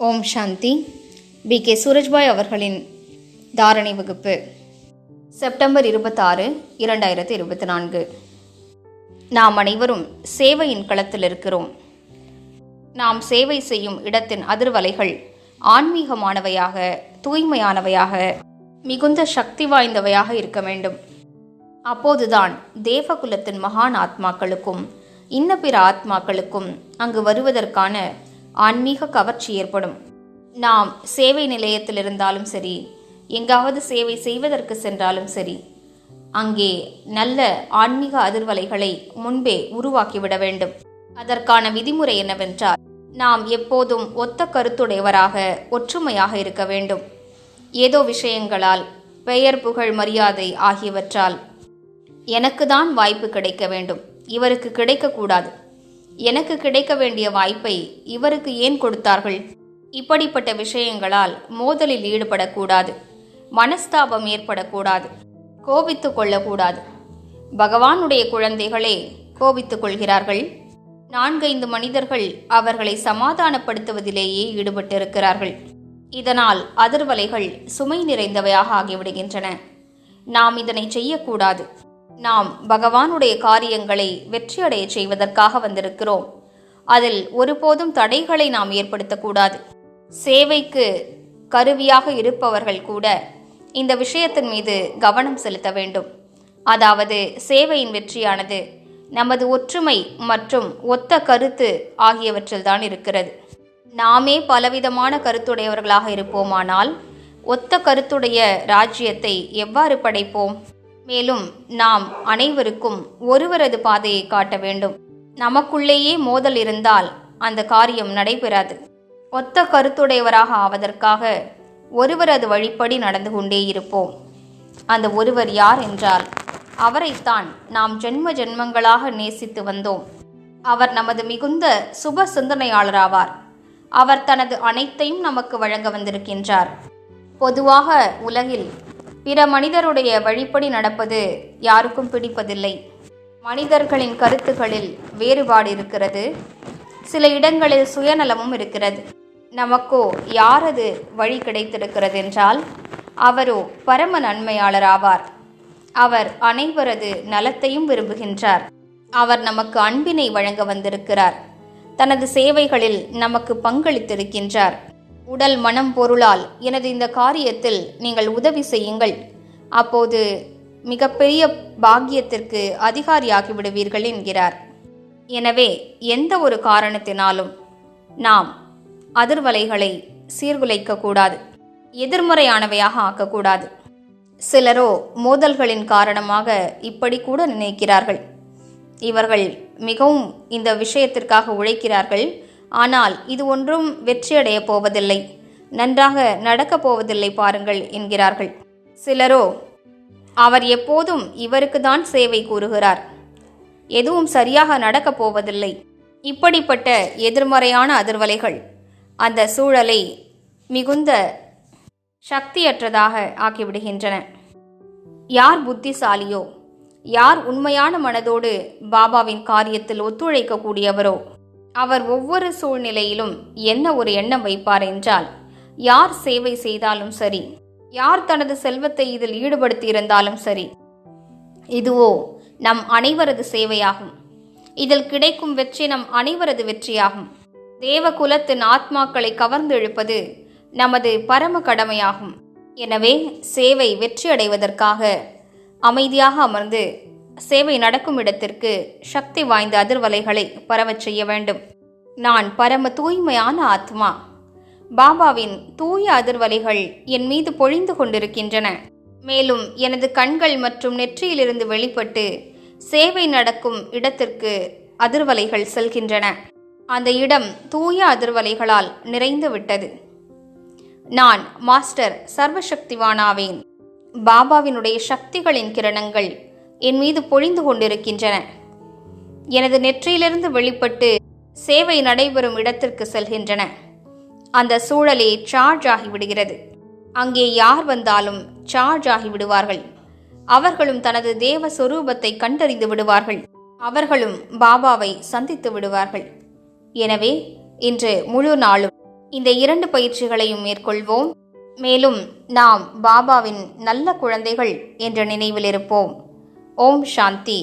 ஓம் சாந்தி. B. K. Surajbhai அவர்களின் தாரணை வகுப்பு. செப்டம்பர் இருபத்தாறு இரண்டாயிரத்தி இருபத்தி நான்கு நாம் அனைவரும் சேவையின் களத்தில் இருக்கிறோம். நாம் சேவை செய்யும் இடத்தின் அதிர்வலைகள் ஆன்மீகமானவையாக தூய்மையானவையாக மிகுந்த சக்தி வாய்ந்தவையாக இருக்க வேண்டும். அப்போதுதான் தேவகுலத்தின் மகான் ஆத்மாக்களுக்கும் இன்ன பிற ஆத்மாக்களுக்கும் அங்கு வருவதற்கான ஆன்மீக கவர்ச்சி ஏற்படும். நாம் சேவை நிலையத்தில் இருந்தாலும் சரி எங்காவது சேவை செய்வதற்கு சென்றாலும் சரி அங்கே நல்ல ஆன்மீக அதிர்வலைகளை முன்பே உருவாக்கிவிட வேண்டும். அதற்கான விதிமுறை என்னவென்றால் நாம் எப்போதும் ஒத்த கருத்துடையவராக ஒற்றுமையாக இருக்க வேண்டும். ஏதோ விஷயங்களால் பெயர் புகழ் மரியாதை ஆகியவற்றால் எனக்கு தான் வாய்ப்பு கிடைக்க வேண்டும். இவருக்கு கிடைக்கக்கூடாது எனக்கு கிடைக்க வேண்டிய வாய்ப்பை இவருக்கு ஏன் கொடுத்தார்கள்? இப்படிப்பட்ட விஷயங்களால் மோதலில் ஈடுபடக்கூடாது. மனஸ்தாபம் ஏற்படக்கூடாது. கோபித்து கொள்ளக்கூடாது. பகவானுடைய குழந்தைகளே கோபித்துக் கொள்கிறார்கள். நான்கைந்து மனிதர்கள் அவர்களை சமாதானப்படுத்துவதிலேயே ஈடுபட்டிருக்கிறார்கள். இதனால் அதிர்வலைகள் சுமை நிறைந்தவையாக ஆகிவிடுகின்றன. நாம் இதனை செய்யக்கூடாது. நாம் பகவானுடைய காரியங்களை வெற்றியடைய செய்வதற்காக வந்திருக்கிறோம். அதில் ஒருபோதும் தடைகளை நாம் ஏற்படுத்தக்கூடாது. சேவைக்கு கருவியாக இருப்பவர்கள் கூட இந்த விஷயத்தின் மீது கவனம் செலுத்த வேண்டும். அதாவது சேவையின் வெற்றியானது நமது ஒற்றுமை மற்றும் ஒத்த கருத்து ஆகியவற்றில்தான் இருக்கிறது. நாமே பலவிதமான கருத்துடையவர்களாக இருப்போமானால் ஒத்த கருத்துடைய ராஜ்யத்தை எவ்வாறு படைப்போம்? மேலும் நாம் அனைவருக்கும் ஒருவரது பாதையை காட்ட வேண்டும். நமக்குள்ளேயே மோதல் இருந்தால் அந்த காரியம் நடைபெறாது. ஒத்த கருத்துடையவராக ஆவதற்காக ஒருவரது வழிப்படி நடந்து கொண்டே இருப்போம். அந்த ஒருவர் யார் என்றால் அவரைத்தான் நாம் ஜென்ம ஜென்மங்களாக நேசித்து வந்தோம். அவர் நமது மிகுந்த சுப சிந்தனையாளராவார். அவர் தனது அனைத்தையும் நமக்கு வழங்க வந்திருக்கின்றார். பொதுவாக உலகில் பிற மனிதருடைய வழிப்படி நடப்பது யாருக்கும் பிடிப்பதில்லை. மனிதர்களின் கருத்துகளில் வேறுபாடு இருக்கிறது. சில இடங்களில் சுயநலமும் இருக்கிறது. நமக்கோ யாரது வழி கிடைத்திருக்கிறது என்றால் அவரோ பரம நன்மையாளர் ஆவார். அவர் அனைவரது நலத்தையும் விரும்புகின்றார். அவர் நமக்கு அன்பினை வழங்க வந்திருக்கிறார். தனது சேவைகளில் நமக்கு பங்களித்திருக்கின்றார். உடல் மனம் பொருளால் எனது இந்த காரியத்தில் நீங்கள் உதவி செய்யுங்கள். அப்போது மிகப்பெரிய பாக்கியத்திற்கு அதிகாரியாகி விடுவீர்கள் என்கிறார். எனவே எந்த ஒரு காரணத்தினாலும் நாம் அதிர்வலைகளை சீர்குலைக்கக்கூடாது எதிர்மறையானவையாக ஆக்கக்கூடாது. சிலரோ மோதல்களின் காரணமாக இப்படி கூட நினைக்கிறார்கள். இவர்கள் மிகவும் இந்த விஷயத்திற்காக உழைக்கிறார்கள். ஆனால் இது ஒன்றும் வெற்றியடையப் போவதில்லை. நன்றாக நடக்கப் போவதில்லை பாருங்கள் என்கிறார்கள். சிலரோ அவர் எப்போதும் இவருக்கு தான் சேவை கூறுகிறார். எதுவும் சரியாக நடக்கப் போவதில்லை. இப்படிப்பட்ட எதிர்மறையான அதிர்வலைகள் அந்த சூழலை மிகுந்த சக்தியற்றதாக ஆக்கிவிடுகின்றன. யார் புத்திசாலியோ யார் உண்மையான மனதோடு பாபாவின் காரியத்தில் ஒத்துழைக்கக்கூடியவரோ அவர் ஒவ்வொரு சூழ்நிலையிலும் என்ன ஒரு எண்ணம் வைப்பார் என்றால் யார் சேவை செய்தாலும் சரி யார் தனது செல்வத்தை இதில் ஈடுபடுத்தி இருந்தாலும் சரி இதுவோ நம் அனைவரது சேவையாகும். இதில் கிடைக்கும் வெற்றி நம் அனைவரது வெற்றியாகும். தேவ குலத்தின் ஆத்மாக்களை கவர்ந்து இழுப்பது நமது பரம கடமையாகும் எனவே சேவை வெற்றியடைவதற்காக அமைதியாக அமர்ந்து சேவை நடக்கும் இடத்திற்கு சக்தி வாய்ந்த அதிர்வலைகளை பரவச் செய்ய வேண்டும். நான் பரம தூய்மையான ஆத்மா. பாபாவின் தூய அதிர்வலைகள் என் மீது பொழிந்து கொண்டிருக்கின்றன. மேலும் எனது கண்கள் மற்றும் நெற்றியிலிருந்து வெளிப்பட்டு சேவை நடக்கும் இடத்திற்கு அதிர்வலைகள் செல்கின்றன. அந்த இடம் தூய அதிர்வலைகளால் நிறைந்து விட்டது. நான் மாஸ்டர் சர்வசக்திவானாவேன். பாபாவினுடைய சக்திகளின் கிரணங்கள் என் மீது பொழிந்து கொண்டிருக்கின்றன. எனது நெற்றியிலிருந்து வெளிப்பட்டு சேவை நடைபெறும் இடத்திற்கு செல்கின்றன. அந்த சூழலே சார்ஜ் ஆகிவிடுகிறது. அங்கே யார் வந்தாலும் சார்ஜ் ஆகிவிடுவார்கள். அவர்களும் தனது தேவ சொரூபத்தை கண்டறிந்து விடுவார்கள். அவர்களும் பாபாவை சந்தித்து விடுவார்கள். எனவே இன்று முழு நாளும் இந்த இரண்டு பயிற்சிகளையும் மேற்கொள்வோம். மேலும் நாம் பாபாவின் நல்ல குழந்தைகள் என்ற நினைவில் இருப்போம். ஓம் சாந்தி